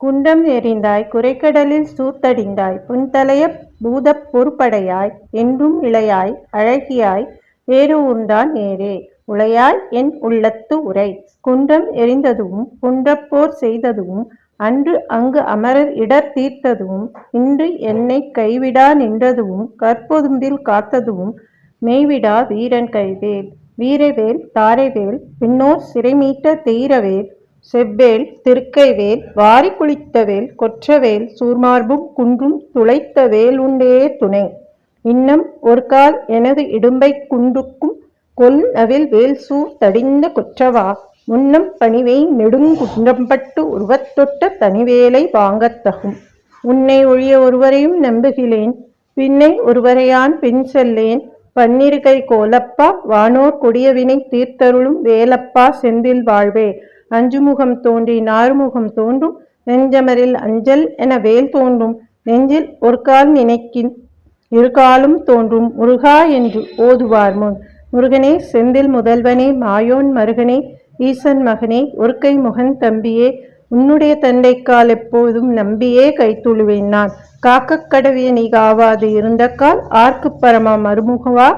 குண்டம் எறிந்தாய் குரைக்கடலில் சூத்தடிந்தாய் புன்தலைய பூதப் பொறுப்படையாய் என்றும் இளையாய் அழகியாய் வேறு உண்டான் நேரே. உளையாய் என் உள்ளத்து உரை. குன்றம் எரிந்ததும் குன்றப்போர் செய்ததும் அன்று அங்கு அமரர் இடர் தீர்த்ததும் இன்று என்னைக் கைவிடா நின்றதும் கற்பொதும்பில் காத்ததும் மெய்விடா வீரன் கைவேல். வீரவேல் தாரைவேல் பின்னோர் சிறைமீட்ட தீரவேல். செவ்வேல் திருக்கைவேல் வாரி குளித்தவேல் கொற்றவேல் சூர்மார்பும் குன்றும் துளைத்த வேலுண்டே துணை. இன்னம் ஒருகால் எனது இடும்பைக் குண்டுக்கும் கொல் நவில் வேல்சூழ் தடிந்த கொற்றவா? முன்னம் பணிவை நெடுங்குன்றம்பட்டு உருவத்தொட்ட தனிவேலை வாங்கத் தகும். உன்னை ஒழிய ஒருவரையும் நம்புகிலேன் பின்னை ஒருவரையான் பின் செல்லேன். பன்னிருகை கோலப்பா வானோர் கொடியவினை தீர்த்தருளும் வேலப்பா செந்தில் வாழ்வே. அஞ்சுமுகம் தோன்றி நாறுமுகம் தோன்றும். நெஞ்சமரில் அஞ்சல் என வேல் தோன்றும். நெஞ்சில் ஒரு கால் நினைக்கின் இருகாலும் தோன்றும். முருகா என்று ஓதுவார் முன். முருகனே செந்தில் முதல்வனே மாயோன் மருகனே ஈசன் மகனே ஒருக்கை முகன் தம்பியே உன்னுடைய தண்டைக்கால் எப்போதும் நம்பியே கைத்துழுவேன் நான். காக்கக் கடவிய நீ காவாது இருந்த கால் பரமா மருமுகவா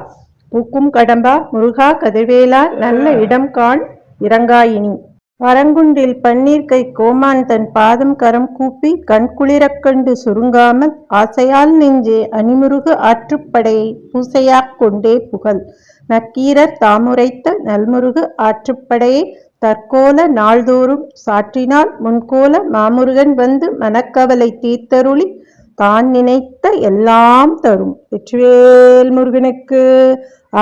பூக்கும் கடம்பா முருகா கதிர்வேலா நல்ல இடம் காண் இறங்காயினி. வரங்குன்றில் பன்னீர்கை கோமான் தன் பாதம் கரம் கூப்பி கண்குளிரக் கண்டு சுருங்காமல் ஆசையால் நெஞ்சே அணிமுருகு ஆற்றுப்படையை பூசையாக் கொண்டே புகழ். நக்கீரர் தாமுரைத்த நல்முருகு ஆற்றுப்படையை தற்கோல நாள்தோறும் சாற்றினால் முன்கோல மாமுருகன் வந்து மனக்கவலை தீர்த்தருளி தான் நினைத்த எல்லாம் தரும். வெற்றிவேல் முருகனுக்கு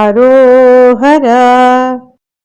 அரோஹரா